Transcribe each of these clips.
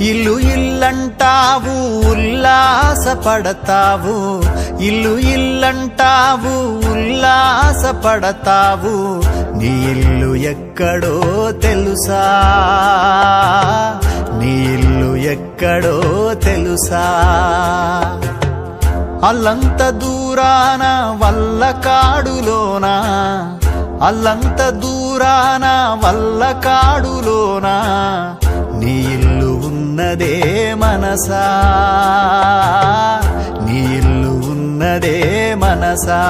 ఇల్లు ఇల్లంటావు ఉల్లాసపడతావు. ఇల్లు ఇల్లంటావు ఉల్లాసపడతావు. నీ ఇల్లు ఎక్కడో తెలుసా? నీ ఇల్లు ఎక్కడో తెలుసా? అల్లంత దూరాన వల్ల కాడులోనా అల్లంత దూరాన వల్ల కాడులోనా ఉన్నదే మనసా. నీ ఇల్లు ఉన్నదే మనసా.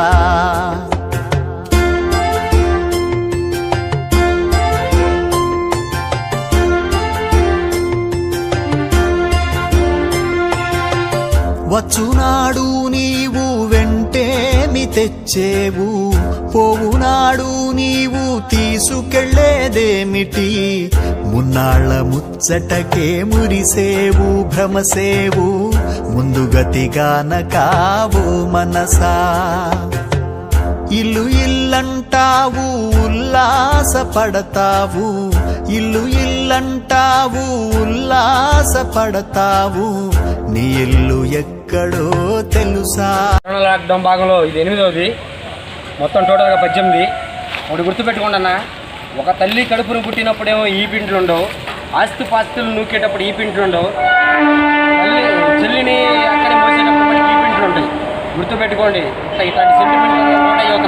వచ్చునాడు నీవు వెంటేమి తెచ్చేవు? పోవునాడు నీవు తీసుకెళ్ళేదేమిటి? మున్నాళ్ళ ముచ్చటకే మురిసేవు భ్రమసేవు ముందుగతిగాన కావు మనసా. ఇల్లు ఇల్లంటావు ఉల్లాసపడతావు. ఇల్లు ఇల్లంటావు ఉల్లాసపడతావు. నీ ఇల్లు ఎక్కడో తెలుసా? లాక్డౌన్ భాగంలో ఇది ఎనిమిదవది. మొత్తం టోటల్గా పద్దెనిమిది. ఒకటి గుర్తుపెట్టుకోండి అన్న ఒక తల్లి కడుపును పుట్టినప్పుడేమో ఈ పింట్లు ఉండవు ఆస్తి పాస్తులు నూకేటప్పుడు ఈ పింట్లు ఉండవు తల్లి చెల్లిని అక్కడ మోసేటప్పుడు మనకి ఈ పింట్లు ఉంటాయి గుర్తుపెట్టుకోండి ఇట్లా ఇట్లాంటి సెంటిమెంట్ నోట్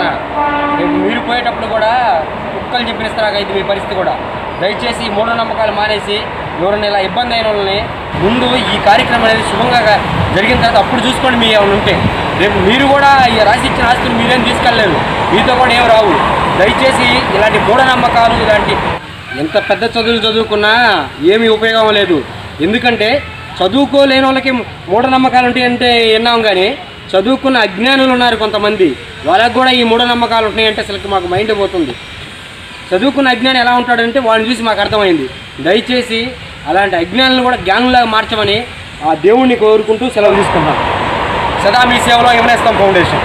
రేపు మీరు పోయేటప్పుడు కూడా కుక్కలు చెప్పినిస్తారు ఇది మీ పరిస్థితి కూడా. దయచేసి మూఢనమ్మకాలు మానేసి ఎవరైనా ఇలా ఇబ్బంది అయిన వాళ్ళని ముందు ఈ కార్యక్రమం అనేది శుభంగా జరిగిన తర్వాత అప్పుడు చూసుకోండి మీ ఏమైనా ఉంటే. రేపు మీరు కూడా ఈ రాసి ఇచ్చిన ఆస్తులు మీరేం తీసుకెళ్ళలేరు మీతో కూడా ఏం రావు. దయచేసి ఇలాంటి మూఢనమ్మకాలు ఇలాంటి ఎంత పెద్ద చదువులు చదువుకున్నా ఏమీ ఉపయోగం లేదు. ఎందుకంటే చదువుకోలేని వాళ్ళకి మూఢనమ్మకాలు ఉంటాయంటే విన్నాం కానీ చదువుకున్న అజ్ఞానులు ఉన్నారు కొంతమంది. వాళ్ళకు కూడా ఈ మూఢనమ్మకాలు ఉంటాయంటే అసలు మాకు మైండ్ పోతుంది. చదువుకున్న అజ్ఞానం ఎలా ఉంటాడంటే వాళ్ళని చూసి మాకు అర్థమైంది. దయచేసి అలాంటి అజ్ఞానులను కూడా జ్ఞానులాగా మార్చమని ఆ దేవుణ్ణి కోరుకుంటూ సెలవు తీసుకుంటాం సదా మీ సేవలో యమనేస్తాం ఫౌండేషన్.